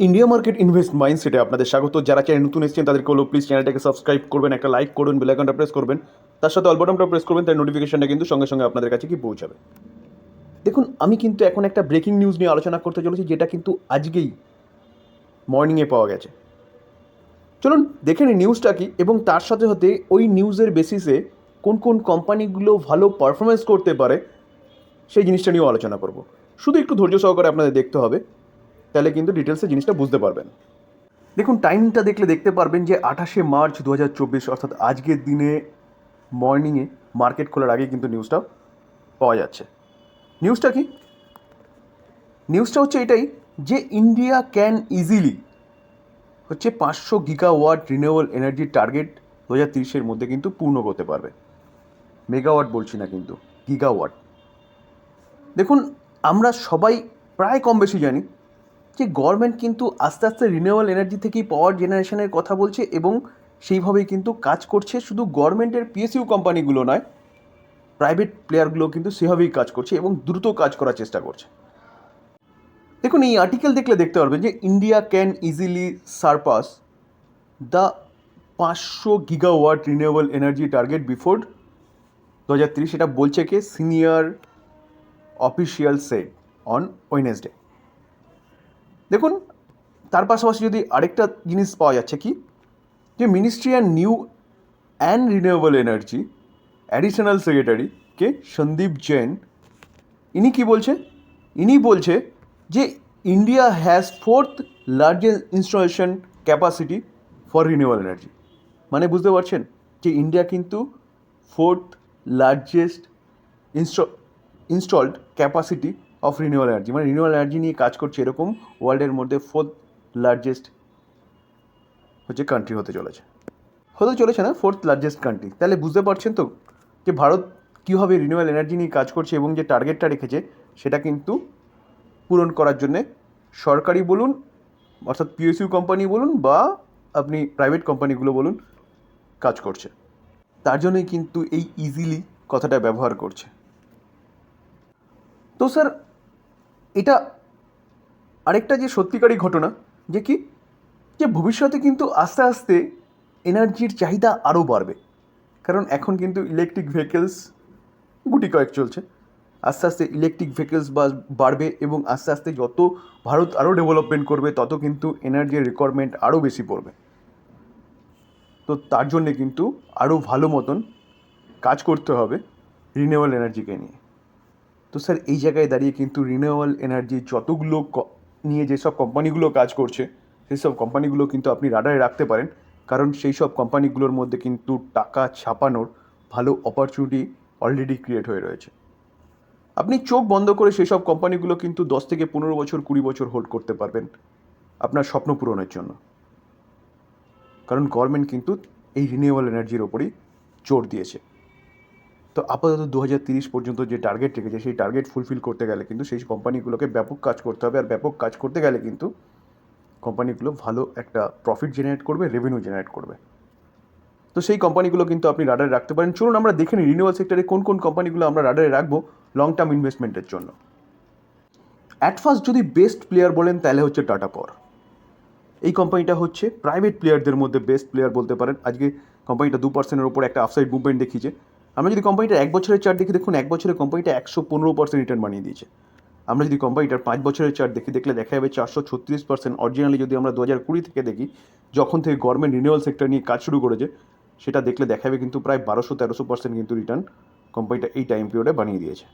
India market invest মাইন্ডসেটে আপনাদের স্বাগত। যারা চ্যানেল নতুন এসেছেন, তাদেরকে হলো প্লিজ চ্যানেলটাকে সাবস্ক্রাইব করবেন, একটা লাইক করবেন বেল আইকনটা প্রেস করবেন। তার সাথে অল বাটনটা প্রেস করবেন তার নোটিফিকেশনটা কিন্তু সঙ্গে সঙ্গে আপনাদের কাছে কি পৌঁছাবে। দেখুন, আমি কিন্তু এখন একটা ব্রেকিং নিউজ নিয়ে আলোচনা করতে চলেছি, যেটা কিন্তু আজকেই মর্নিংয়ে পাওয়া গেছে। চলুন, দেখে নিই নিউজটা কি, এবং তার সাথে সাথে ওই নিউজের বেসিসে কোন কোন কোম্পানিগুলো ভালো পারফরমেন্স করতে পারে, সেই জিনিসটা নিয়েও আলোচনা করব। শুধু একটু ধৈর্য সহকারে আপনাদের দেখতে হবে। তাহলে কিন্তু ডিটেলসে জিনিসটা বুঝতে পারবেন। দেখুন টাইমটা দেখলে দেখতে পারবেন যে আঠাশে মার্চ দু হাজার চব্বিশ, অর্থাৎ আজকের দিনে মর্নিংয়ে মার্কেট খোলার আগে কিন্তু নিউজটা পাওয়া যাচ্ছে। নিউজটা কি? নিউজটা হচ্ছে এটাই যে ইন্ডিয়া ক্যান ইজিলি হচ্ছে পাঁচশো গিগাওয়াট রিনিউয়েবল এনার্জির টার্গেট দু হাজার তিরিশের মধ্যে কিন্তু পূর্ণ করতে পারবে। মেগাওয়াট বলছি না কিন্তু গিগাওয়াট দেখুন, আমরা সবাই প্রায় কম বেশি জানি যে গভর্নমেন্ট কিন্তু আস্তে আস্তে রিনিউয়েবল এনার্জি থেকেই পাওয়ার জেনারেশনের কথা বলছে এবং সেইভাবেই কিন্তু কাজ করছে। শুধু গভর্নমেন্টের পিএসইউ কোম্পানিগুলো নয় প্রাইভেট প্লেয়ারগুলো কিন্তু সেভাবেই কাজ করছে এবং দ্রুত কাজ করার চেষ্টা করছে। দেখুন, এই আর্টিকেল দেখলে দেখতে পারবেন যে India can easily surpass the পাঁচশো gigawatt renewable energy target before দু হাজার তিরিশ এটা বলছে কে? Senior official said on Wednesday দেখুন, তার পাশাপাশি যদি আরেকটা জিনিস পাওয়া যাচ্ছে কি? যে ministry and new and renewable energy additional secretary K Sandeep Jain ইনি কি বলছে? ইনি বলছে যে India has fourth largest installation capacity for renewable energy মানে বুঝতে পারছেন যে ইন্ডিয়া কিন্তু fourth largest inst installed capacity of renewal energy মানে রিনিউয়াল এনার্জি নিয়ে কাজ করছে এরকম ওয়ার্ল্ডের মধ্যে ফোর্থ লার্জেস্ট হচ্ছে কান্ট্রি হতে চলেছে। হতে চলেছে না ফোর্থ লার্জেস্ট কান্ট্রি তাহলে বুঝতে পারছেন তো যে ভারত কীভাবে রিনিউয়াল এনার্জি নিয়ে কাজ করছে এবং যে টার্গেটটা রেখেছে, সেটা কিন্তু পূরণ করার জন্যে সরকারি বলুন, অর্থাৎ পিএসইউ কোম্পানি বলুন বা আপনি প্রাইভেট কোম্পানিগুলো বলুন কাজ করছে। তার জন্যই কিন্তু এই ইজিলি কথাটা ব্যবহার করছে। তো স্যার এটা আরেকটা যে সত্যিকারই ঘটনা, যে কি? যে ভবিষ্যতে কিন্তু আস্তে আস্তে এনার্জির চাহিদা আরও বাড়বে। কারণ এখন কিন্তু ইলেকট্রিক ভেহিকেলস গুটি কয়েক চলছে। আস্তে আস্তে ইলেকট্রিক ভেহিকেলস বাড়বে এবং আস্তে আস্তে যত ভারত আরও ডেভেলপমেন্ট করবে, তত কিন্তু এনার্জির রিকোয়ারমেন্ট আরও বেশি পড়বে। তো তার জন্যে কিন্তু আরও ভালো মতন কাজ করতে হবে রিনিউয়েবল এনার্জিকে নিয়ে। তো স্যার, এই জায়গায় দাঁড়িয়ে কিন্তু রিনিউয়েবল এনার্জি যতগুলো নিয়ে যেসব কোম্পানিগুলো কাজ করছে সেই সব কোম্পানিগুলো কিন্তু আপনি রাডারে রাখতে পারেন। কারণ সেই সব কোম্পানিগুলোর মধ্যে কিন্তু টাকা ছাপানোর ভালো অপরচুনিটি অলরেডি ক্রিয়েট হয়ে রয়েছে। আপনি চোখ বন্ধ করে সেই সব কোম্পানিগুলো কিন্তু দশ থেকে পনেরো বছর, কুড়ি বছর হোল্ড করতে পারবেন আপনার স্বপ্ন পূরণের জন্য। কারণ গভর্নমেন্ট কিন্তু এই রিনিউয়েবল এনার্জির ওপরই জোর দিয়েছে। তো আপাতত দু হাজার তিরিশ পর্যন্ত যে টার্গেট রেখেছে, সেই টার্গেট ফুলফিল করতে গেলে কিন্তু সেই কোম্পানিগুলোকে ব্যাপক কাজ করতে হবে আর ব্যাপক কাজ করতে গেলে কিন্তু কোম্পানিগুলো ভালো একটা প্রফিট জেনারেট করবে রেভিনিউ জেনারেট করবে। তো সেই কোম্পানিগুলো কিন্তু আপনি রাডারে রাখতে পারেন। চলুন আমরা দেখে নিই রিনিউয়াল সেক্টরে কোন কোন কোম্পানিগুলো আমরা রাডারে রাখব লং টার্ম ইনভেস্টমেন্টের জন্য। অ্যাট ফার্স্ট যদি বেস্ট প্লেয়ার বলেন, তাহলে হচ্ছে টাটা পাওয়ার এই কোম্পানিটা হচ্ছে প্রাইভেট প্লেয়ারদের মধ্যে বেস্ট প্লেয়ার বলতে পারেন। আজকে কোম্পানিটা দু পার্সেন্টের ওপর একটা আফসাইড মুভমেন্ট দেখিয়েছে। আমরা যদি কোম্পানিটার এক বছরের চার্ট দেখি দেখুন, এক বছরের কোম্পানিটা একশো পনেরো পার্সেন্ট রিটার্ন বানিয়ে দিয়েছে। আমরা যদি কোম্পানিটার পাঁচ বছরের চার্ট দেখি দেখলে দেখা যাবে চারশো ছত্রিশ পার্সেন্ট অরিজিনালি যদি আমরা দু হাজার কুড়ি থেকে দেখি, যখন থেকে গভর্নমেন্ট রিনিউয়াল সেক্টর নিয়ে কাজ শুরু করেছে, সেটা দেখলে দেখা যাবে কিন্তু প্রায় বারোশো তেরোশো পার্সেন্ট কিন্তু রিটার্ন কোম্পানিটা এই টাইম পিরিয়ডে বানিয়ে দিয়েছে।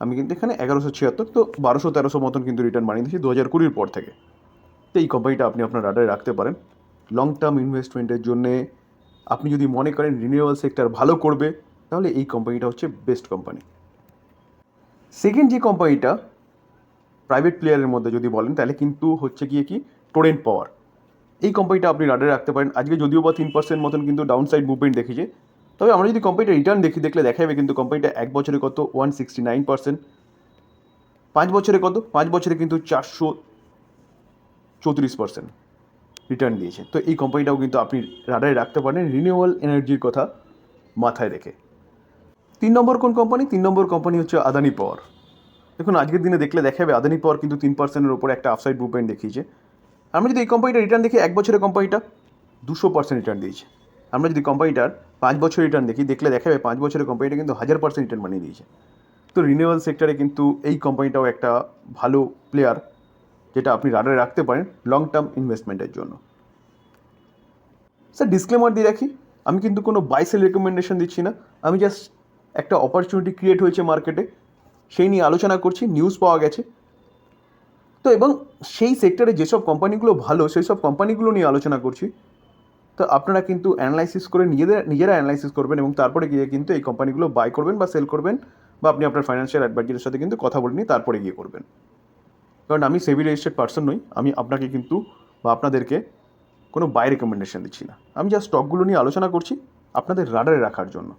আমি কিন্তু এখানে এগারোশো ছিয়াত্তর তো বারোশো তেরোশো মতন কিন্তু রিটার্ন বানিয়ে দিয়েছি দু হাজার কুড়ির পর থেকে। তো এই কোম্পানিটা আপনি আপনার রাডারে রাখতে পারেন। লং টার্ম ইনভেস্টমেন্টের জন্যে আপনি যদি মনে করেন রিনিউয়াল সেক্টর ভালো করবে, তাহলে এই কোম্পানিটা হচ্ছে বেস্ট কোম্পানি সেকেন্ড যে কোম্পানিটা প্রাইভেট প্লেয়ারের মধ্যে যদি বলেন, তাহলে কিন্তু হচ্ছে গিয়ে কি? টোরেন্ট পাওয়ার এই কোম্পানিটা আপনি রাডারে রাখতে পারেন। আজকে যদিও বা তিন পার্সেন্ট মতন কিন্তু ডাউন সাইড মুভমেন্ট দেখেছে, তবে আমরা যদি কোম্পানিটা রিটার্ন দেখি, দেখলে দেখা যাবে কিন্তু কোম্পানিটা এক বছরে কত? ওয়ান সিক্সটি নাইন পার্সেন্ট পাঁচ বছরে কত? পাঁচ বছরে কিন্তু চারশো চৌত্রিশ পার্সেন্ট রিটার্ন দিয়েছে। তো এই কোম্পানিটাও কিন্তু আপনি রাডারে রাখতে পারেন। রিনিউয়েবল এনার্জির কথা মাথায় রেখে। তিন নম্বর কোন কোম্পানি তিন নম্বর কোম্পানি হচ্ছে আদানি পাওয়ার দেখুন, আজকের দিনে দেখলে দেখাবে আদানি পাওয়ার কিন্তু তিন পার্সেন্টের ওপরে একটা আফসাইড মুভমেন্ট দেখিয়েছে। আমরা যদি এই কোম্পানিটা রিটার্ন দেখি, এক বছরের কোম্পানিটা দুশো পার্সেন্ট রিটার্ন দিয়েছে। আমরা যদি কোম্পানিটার পাঁচ বছর রিটার্ন দেখি, দেখলে দেখাবে পাঁচ বছরের কোম্পানিটা কিন্তু হাজার পার্সেন্ট রিটার্ন বানিয়ে দিয়েছে। তো রিনিউয়াল সেক্টরে কিন্তু এই কোম্পানিটাও একটা ভালো প্লেয়ার যেটা আপনি রাডারে রাখতে পারেন লং টার্ম ইনভেস্টমেন্টের জন্য। স্যার ডিসক্লেমার দিয়ে রাখি, আমি কিন্তু কোনো বাইসেল রেকমেন্ডেশন দিচ্ছি না। আমি জাস্ট একটা অপরচুনিটি ক্রিয়েট হয়েছে মার্কেটে সেই নিয়ে আলোচনা করছি নিউজ পাওয়া গেছে। তো এবং সেই সেক্টরে যেসব কোম্পানিগুলো ভালো, সেই সব কোম্পানিগুলো নিয়ে আলোচনা করছি। তো আপনারা কিন্তু অ্যানালাইসিস করে নিজেদের, নিজেরা অ্যানালাইসিস করবেন এবং তারপরে গিয়ে কিন্তু এই কোম্পানিগুলো বাই করবেন বা সেল করবেন বা আপনি আপনার ফাইন্যান্সিয়াল অ্যাডভাইজারের সাথে কিন্তু কথা বলে নিয়ে তারপরে গিয়ে করবেন। কারণ আমি সেভি রেজিস্টার্ড পার্সন নই, আমি আপনাকে কিন্তু বা আপনাদেরকে কোনো বাই রেকমেন্ডেশন দিচ্ছি না। আমি যা স্টকগুলো নিয়ে আলোচনা করছি আপনাদের রাডারে রাখার জন্য।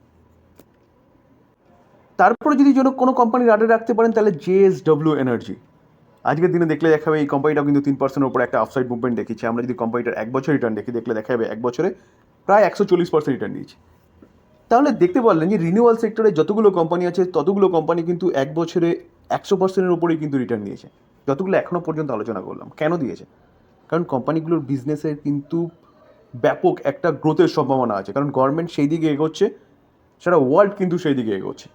তারপরে যদি যেন কোনো কোম্পানি রাডারে রাখতে পারেন, তাহলে জেএসডব্লিউ এনার্জি আজকের দিনে দেখলে দেখাবে এই কোম্পানিটাও কিন্তু তিন পার্সেন্টের উপরে একটা আফসাইড মুভমেন্ট দেখিয়েছে। আমরা যদি কোম্পানিটার এক বছর রিটার্ন দেখি, দেখলে দেখা যাবে এক বছরে প্রায় একশো চল্লিশ পার্সেন্ট রিটার্ন দিয়েছে তাহলে দেখতে পারলেন যে রিনিউয়াল সেক্টরে যতগুলো কোম্পানি আছে, ততগুলো কোম্পানি কিন্তু এক বছরে একশো পার্সেন্টের উপরেই কিন্তু রিটার্ন দিয়েছে। যতগুলো এখনও পর্যন্ত আলোচনা করলাম, কেন দিয়েছে? কারণ কোম্পানিগুলোর বিজনেসের কিন্তু ব্যাপক একটা গ্রোথের সম্ভাবনা আছে। কারণ গভর্নমেন্ট সেই দিকে এগোচ্ছে, সারা ওয়ার্ল্ড কিন্তু সেই দিকে এগোচ্ছে।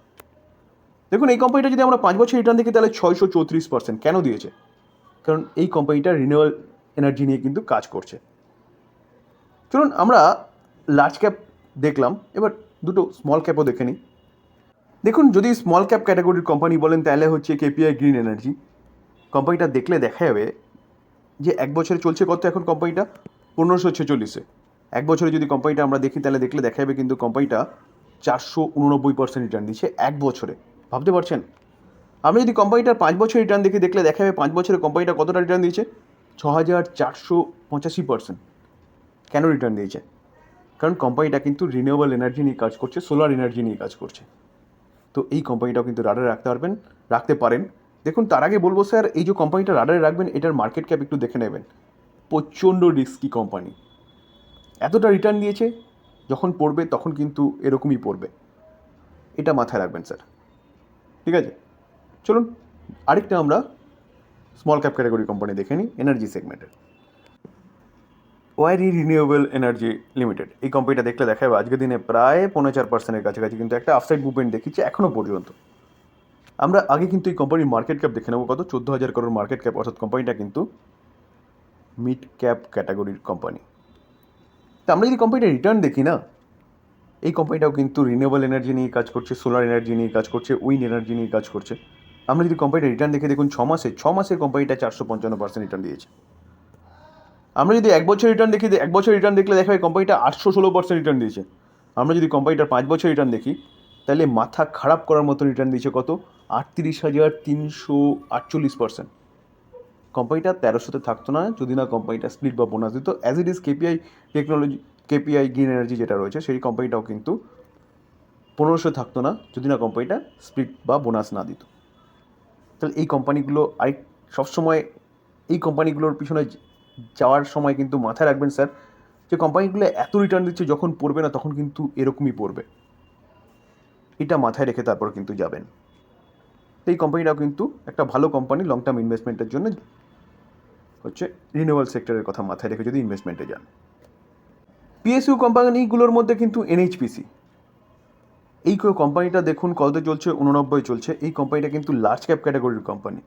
দেখুন, এই কোম্পানিটা যদি আমরা পাঁচ বছর রিটার্ন দেখি, তাহলে ছয়শো চৌত্রিশ পার্সেন্ট কেন দিয়েছে? কারণ এই কোম্পানিটা রিনিউয়াল এনার্জি নিয়ে কিন্তু কাজ করছে। চলুন, আমরা লার্জ ক্যাপ দেখলাম, এবার দুটো স্মল ক্যাপও দেখে নিই। দেখুন, যদি স্মল ক্যাপ ক্যাটাগরির কোম্পানি বলেন, তাহলে হচ্ছে কেপিআই গ্রিন এনার্জি কোম্পানিটা দেখলে দেখা যাবে যে এক বছরে চলছে কত এখন কোম্পানিটা পনেরোশো ছেচল্লিশে। এক বছরে যদি কোম্পানিটা আমরা দেখি, তাহলে দেখলে দেখা যাবে কিন্তু কোম্পানিটা চারশো উননব্বই পার্সেন্ট রিটার্ন দিচ্ছে এক বছরে। ভাবতে পারছেন? আমি যদি কোম্পানিটার পাঁচ বছর রিটার্ন দেখি, দেখলে দেখা যাবে পাঁচ বছরে কোম্পানিটা কতটা রিটার্ন দিয়েছে? ছ হাজার চারশো পঁচাশি পার্সেন্ট কেন রিটার্ন দিয়েছে? কারণ কোম্পানিটা কিন্তু রিনিউয়েবল এনার্জি নিয়ে কাজ করছে সোলার এনার্জি নিয়ে কাজ করছে। তো এই কোম্পানিটাও কিন্তু রাডারে রাখতে পারবেন, রাখতে পারেন। দেখুন, তার আগে বলব, স্যার, এই যে কোম্পানিটা রাডারে রাখবেন, এটার মার্কেট ক্যাপ একটু দেখে নেবেন। প্রচণ্ড রিস্কি কোম্পানি এতটা রিটার্ন দিয়েছে, যখন পড়বে তখন কিন্তু এরকমই পড়বে। এটা মাথায় রাখবেন, স্যার। ঠিক আছে? চলুন, আরেকটা আমরা স্মল ক্যাপ ক্যাটাগরি কোম্পানি দেখে নিই এনার্জি সেগমেন্টের ওয়াইরি রিনিউয়েবল এনার্জি লিমিটেড। এই কোম্পানিটা দেখলে দেখা যাবে আজকের দিনে প্রায় পনেরো চার পার্সেন্টের কাছাকাছি কিন্তু একটা আফসাইড মুভমেন্ট দেখিচ্ছে এখনও পর্যন্ত। আমরা আগে কিন্তু এই কোম্পানির মার্কেট ক্যাপ দেখে নেব কত? চোদ্দ হাজার করোড় মার্কেট ক্যাপ অর্থাৎ কোম্পানিটা কিন্তু মিড ক্যাপ ক্যাটাগরির কোম্পানি তা আমরা যদি কোম্পানিটা রিটার্ন দেখি না, এই কোম্পানিটাও কিন্তু রিনিউয়েবল এনার্জি নিয়ে কাজ করছে সোলার এনার্জি নিয়ে কাজ করছে উইন এনার্জি নিয়ে কাজ করছে। আমরা যদি কোম্পানিটা রিটার্ন দেখে দেখুন, ছ মাসে ছ মাসে কোম্পানিটা চারশো পঞ্চান্ন পার্সেন্ট রিটার্ন দিয়েছে। আমরা যদি এক বছর রিটার্ন দেখি, এক বছর রিটার্ন দেখলে দেখা যায় কোম্পানিটা আটশো ষোলো পার্সেন্ট রিটার্ন দিয়েছে। আমরা যদি কোম্পানিটার পাঁচ বছর রিটার্ন দেখি, তাহলে মাথা খারাপ করার মতো রিটার্ন দিয়েছে কত? আটত্রিশ হাজার তিনশো আটচল্লিশ পার্সেন্ট কোম্পানিটা তেরোশোতে থাকতো না, যদি না কোম্পানিটা স্প্লিট বা বোনাস দিত। As it is KPI technology KPI green energy যেটা রয়েছে, সেই কোম্পানিটাও কিন্তু পনেরোশো থাকতো না, যদি না কোম্পানিটা স্প্লিট বা বোনাস না দিত। তাহলে এই কোম্পানিগুলো আরেক, সবসময় এই কোম্পানিগুলোর পিছনে যাওয়ার সময় কিন্তু মাথায় রাখবেন স্যার, যে কোম্পানিগুলো এত রিটার্ন দিচ্ছে যখন পড়বে না তখন কিন্তু এরকমই পড়বে। এটা মাথায় রেখে তারপর কিন্তু যাবেন। এই কোম্পানিটাও কিন্তু একটা ভালো কোম্পানি লং টার্ম ইনভেস্টমেন্টের জন্য হচ্ছে রিনিউয়াল সেক্টরের কথা মাথায় রেখে যদি ইনভেস্টমেন্টে যান। পিএসইউ কোম্পানিগুলোর মধ্যে কিন্তু এনএইচপিসি এই কোম্পানিটা দেখুন কততে চলছে, উননব্বই চলছে, এই কোম্পানিটা কিন্তু লার্জ ক্যাপ ক্যাটাগরির কোম্পানি।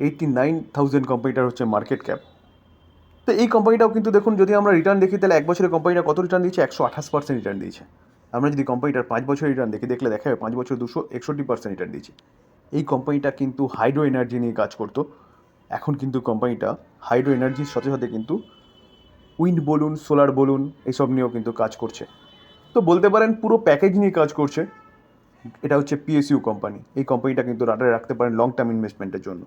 এইটটি নাইন থাউজেন্ড কোম্পানিটার হচ্ছে মার্কেট ক্যাপ তো এই কোম্পানিটাও কিন্তু দেখুন, যদি আমরা রিটার্ন দেখি, তাহলে এক বছরের কোম্পানিটা কত রিটার্ন দিয়েছে? একশো আঠাশ পার্সেন্ট রিটার্ন দিয়েছে। আমরা যদি কোম্পানিটার পাঁচ বছর রিটার্ন দেখি, দেখলে দেখা যাবে পাঁচ বছর দুশো একষট্টি পার্সেন্ট রিটার্ন দিয়েছে। এই কোম্পানিটা কিন্তু হাইড্রো এনার্জি নিয়ে কাজ করতো। এখন কিন্তু কোম্পানিটা হাইড্রো এনার্জির সাথে সাথে কিন্তু উইন্ড বলুন সোলার বলুন এইসব নিয়েও কিন্তু কাজ করছে। তো বলতে পারেন, পুরো প্যাকেজ নিয়ে কাজ করছে। এটা হচ্ছে পিএসইউ কোম্পানি এই কোম্পানিটা কিন্তু রাডারে রাখতে পারেন লং টার্ম ইনভেস্টমেন্টের জন্য।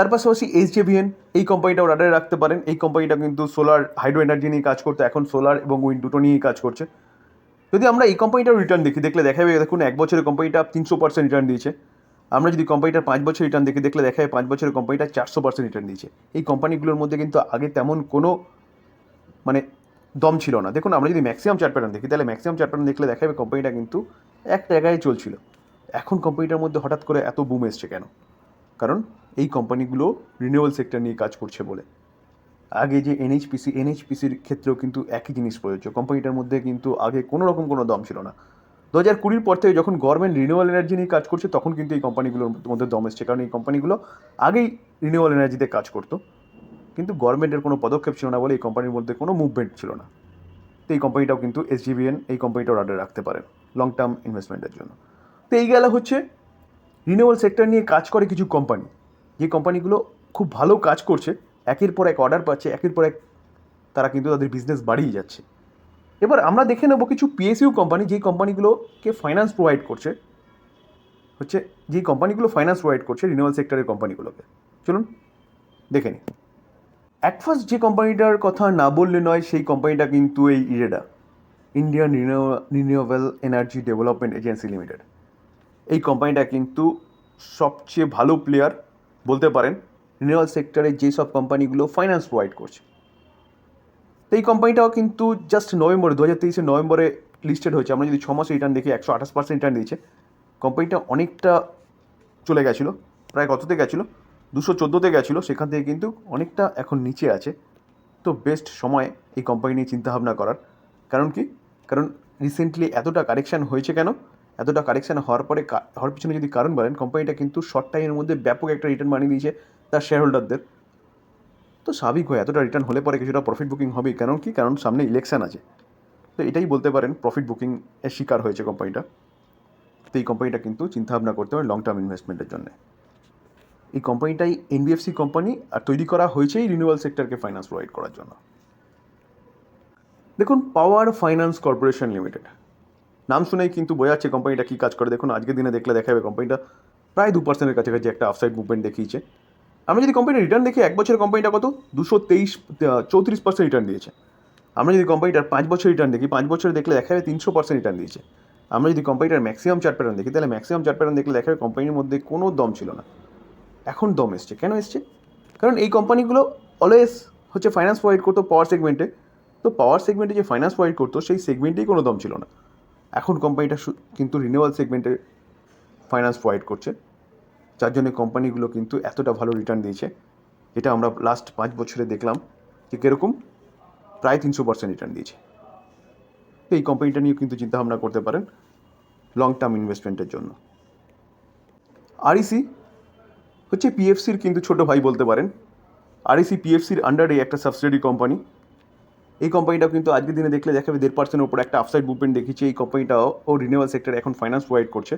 তার পাশাপাশি এইচজেভিএন এই কোম্পানিটাও রাডারে রাখতে পারেন। এই কোম্পানিটা কিন্তু সোলার হাইড্রো এনার্জি নিয়ে কাজ করতে। এখন সোলার এবং উইন্ড দুটো নিয়েই কাজ করছে। যদি আমরা এই কোম্পানিটার রিটার্ন দেখি, দেখলে দেখা যাবে দেখুন, এক বছরের কোম্পানিটা তিনশো পার্সেন্ট রিটার্ন দিয়েছে। আমরা যদি কোম্পানিটার পাঁচ বছর রিটার্ন দেখি, দেখলে দেখা যায় পাঁচ বছরের কোম্পানিটা চারশো পার্সেন্ট রিটার্ন দিয়েছে। এই কোম্পানিগুলোর মধ্যে কিন্তু আগে তেমন কোনো মানে দম ছিল না। দেখুন, আমরা যদি ম্যাক্সিমাম চার্ট প্যাটার্ন দেখি, তাহলে ম্যাক্সিমাম চার্ট প্যাটার্ন দেখলে দেখা যাবে কোম্পানিটা কিন্তু এক জায়গায় চলছিল। এখন কোম্পানিটার মধ্যে হঠাৎ করে এত বুম এসছে কেন? কারণ এই কোম্পানিগুলো রিনিউয়াল সেক্টর নিয়ে কাজ করছে বলে। আগে যে এনএইচপিসি এনএইচপিসির ক্ষেত্রেও কিন্তু একই জিনিস প্রযোজ্য। কোম্পানিটার মধ্যে কিন্তু আগে কোনো রকম কোনো দম ছিল না। দু হাজার কুড়ির পর থেকে যখন গভর্নমেন্ট রিনিউয়াল এনার্জি নিয়ে কাজ করছে, তখন কিন্তু এই কোম্পানিগুলোর মধ্যে দম এসছে। কারণ এই কোম্পানিগুলো আগেই রিনিউয়াল এনার্জিতে কাজ করতো। কিন্তু গভর্নমেন্টের কোনো পদক্ষেপ ছিল না বলে এই কোম্পানির মধ্যে কোনো মুভমেন্ট ছিল না। তো এই কোম্পানিটাও কিন্তু এসজিবিএন এই কোম্পানিটাও রাডারে রাখতে পারেন লং টার্ম ইনভেস্টমেন্টের জন্য। তো এই গেল হচ্ছে রিনিউয়াল সেক্টর নিয়ে কাজ করে কিছু কোম্পানি। যে কোম্পানিগুলো খুব ভালো কাজ করছে, একের পর এক অর্ডার পাচ্ছে, একের পর এক তারা কিন্তু তাদের বিজনেস বাড়িয়ে যাচ্ছে। এবার আমরা দেখে নেব কিছু পিএসইউ কোম্পানি, যেই কোম্পানিগুলোকে ফাইন্যান্স প্রোভাইড করছে, হচ্ছে যেই কোম্পানিগুলো ফাইন্যান্স প্রোভাইড করছে রিনিউয়াল সেক্টরের কোম্পানিগুলোকে। চলুন, দেখে নিই। অ্যাট ফার্স্ট যে কোম্পানিটার কথা না বললে নয়, সেই কোম্পানিটা কিন্তু এই IREDA Indian renewable energy development agency limited এই কোম্পানিটা কিন্তু সবচেয়ে ভালো প্লেয়ার বলতে পারেন রিনিউয়াল সেক্টরে যেসব কোম্পানিগুলো ফাইন্যান্স প্রোভাইড করছে। তো এই কোম্পানিটাও কিন্তু জাস্ট নভেম্বরে দু হাজার তেইশে নভেম্বরে লিস্টেড হয়েছে। আমরা যদি ছ মাসে রিটার্ন দেখি, একশো আঠাশ পার্সেন্ট রিটার্ন দিয়েছে। কোম্পানিটা অনেকটা চলে গেছিল, প্রায় কততে গেছিল? দুশো চোদ্দোতে গেছিল, সেখান থেকে কিন্তু অনেকটা এখন নিচে আছে। তো বেস্ট সময় এই কোম্পানি নিয়ে চিন্তাভাবনা করার। কারণ কি? কারণ রিসেন্টলি এতটা কারেকশান হয়েছে কেন? এতটা কারেকশান হওয়ার পরে হওয়ার পিছনে যদি কারণ বলেন কোম্পানিটা কিন্তু শর্ট টাইমের মধ্যে ব্যাপক একটা রিটার্ন বানিয়ে দিয়েছে তার শেয়ার হোল্ডারদের তো স্বাভাবিক হয়, এতটা রিটার্ন হলে পরে কিছুটা প্রফিট বুকিং হবেই। কারণ কি? কারণ সামনে ইলেকশন আছে। তো এটাই বলতে পারেন প্রফিট বুকিং এর শিকার হয়েছে কোম্পানিটা তো এই কোম্পানিটা কিন্তু চিন্তাভাবনা করতে হবে লং টার্ম ইনভেস্টমেন্টের জন্য। এই কোম্পানিটাই এনবিএফসি কোম্পানি আর তৈরি করা হয়েছেই রিনিউয়াল সেক্টরকে ফাইন্যান্স প্রোভাইড করার জন্য। দেখুন পাওয়ার ফাইন্যান্স কর্পোরেশন লিমিটেড নাম শুনেই কিন্তু বোঝা যাচ্ছে কোম্পানিটা কী কাজ করে। দেখুন, আজকের দিনে দেখলে দেখা যাবে কোম্পানিটা প্রায় দু পার্সেন্টের কাছাকাছি একটা আফসাইড মুভমেন্ট দেখিয়েছে। আমরা যদি কোম্পানির রিটার্ন দেখি, এক বছরের কোম্পানিটা কত? দুশো তেইশ চৌত্রিশ পার্সেন্ট রিটার্ন দিয়েছে। আমরা যদি কোম্পানিটার পাঁচ বছর রিটার্ন দেখি, পাঁচ বছরে দেখলে দেখা যাবে তিনশো পার্সেন্ট রিটার্ন দিয়েছে। আমরা যদি কোম্পানিটার ম্যাক্সিমাম চার্ট প্যাটার্ন দেখি, তাহলে ম্যাক্সিমাম চার্ট প্যাটার্ন দেখলে দেখা যাবে কোম্পানির মধ্যে কোনো দম ছিল না। এখন দম এসছে। কেন এসছে? কারণ এই কোম্পানিগুলো অলওয়েজ হচ্ছে ফাইন্যান্স প্রোভাইড করতো পাওয়ার সেগমেন্টে তো পাওয়ার সেগমেন্টে যে ফাইন্যান্স প্রোভাইড করতো, সেই সেগমেন্টেই কোনো দম ছিল না। এখন কোম্পানিটা কিন্তু রিনিউয়াল সেগমেন্টে ফাইন্যান্স প্রোভাইড করছে। যার জন্য কোম্পানিগুলো কিন্তু এতটা ভালো রিটার্ন দিয়েছে, যেটা আমরা লাস্ট পাঁচ বছরে দেখলাম যে কীরকম প্রায় তিনশো পার্সেন্ট রিটার্ন দিয়েছে। তো এই কোম্পানিটা নিয়েও কিন্তু চিন্তাভাবনা করতে পারেন লং টার্ম ইনভেস্টমেন্টের জন্য। আরইসি হচ্ছে পিএফসির কিন্তু ছোট ভাই বলতে পারেন। আরইসি পিএফসির আন্ডারে একটা সাবসিডারি কোম্পানি এই কোম্পানিটাও কিন্তু আজকের দিনে দেখলে দেখাবে দেড় পার্সেন্টের উপর একটা আপসাইড মুভমেন্ট দেখিয়েছে। এই কোম্পানিটাও ও রিনিউয়াল সেক্টর এখন ফাইন্যান্স প্রোভাইড করছে।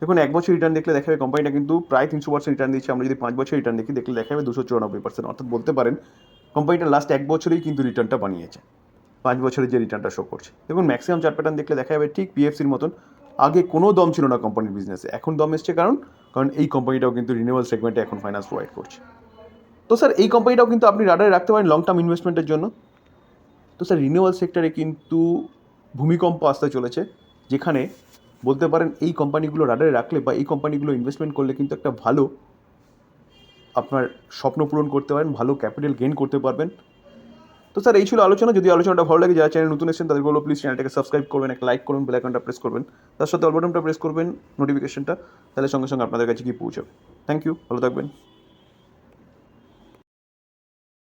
দেখুন, এক বছর রিটার্ন দেখলে দেখাবে কোম্পানিটা কিন্তু প্রায় তিনশো পার্সেন্ট রিটার্ন দিচ্ছে আমরা যদি পাঁচ বছর রিটার্ন দেখি, দেখলে দেখাবে দুশো চুরানব্বই পার্সেন্ট অর্থাৎ বলতে পারেন কোম্পানিটা লাস্ট এক বছরেই কিন্তু রিটার্নটা বানিয়েছে। পাঁচ বছরের যে রিটার্নটা শো করছে। দেখুন ম্যাক্সিমাম চার প্যাটার্ন দেখলে দেখা যাবে ঠিক পিএফসির মতন। আগে কোনো দম ছিল না কোম্পানির বিজনেসে এখন দম এসছে কারণ কারণ এই কোম্পানিটাও কিন্তু রিনিউয়াল সেগমেন্টে এখন ফাইন্যান্স প্রোভাইড করছে। তো স্যার এই কোম্পানিটাও কিন্তু আপনি রাডারে রাখতে পারেন লং টার্ম ইনভেস্টমেন্টের জন্য। তো স্যার রিনিউয়াল সেক্টরে কিন্তু ভূমিকম্প আসতে চলেছে, যেখানে বলতে পারেন এই কোম্পানিগুলো রাডারে রাখলে বা এই কোম্পানিগুলো ইনভেস্টমেন্ট করলে কিন্তু একটা ভালো আপনার স্বপ্ন পূরণ করতে পারেন, ভালো ক্যাপিটাল গেইন করতে পারবেন। তো স্যার, এই ছিল আলোচনা। যদি আলোচনাটা ভালো লাগে, যারা চ্যানেল নতুন এসেছেন তাদের বলব প্লিজ চ্যানেলটাকে সাবস্ক্রাইব করবেন একটা লাইক করুন বেল আইকনটা প্রেস করবেন। তার সাথে অল প্রেস করবেন নোটিফিকেশনটা তাহলে সঙ্গে সঙ্গে আপনাদের কাছে কি পৌঁছাবে। থ্যাংক ইউ ভালো থাকবেন।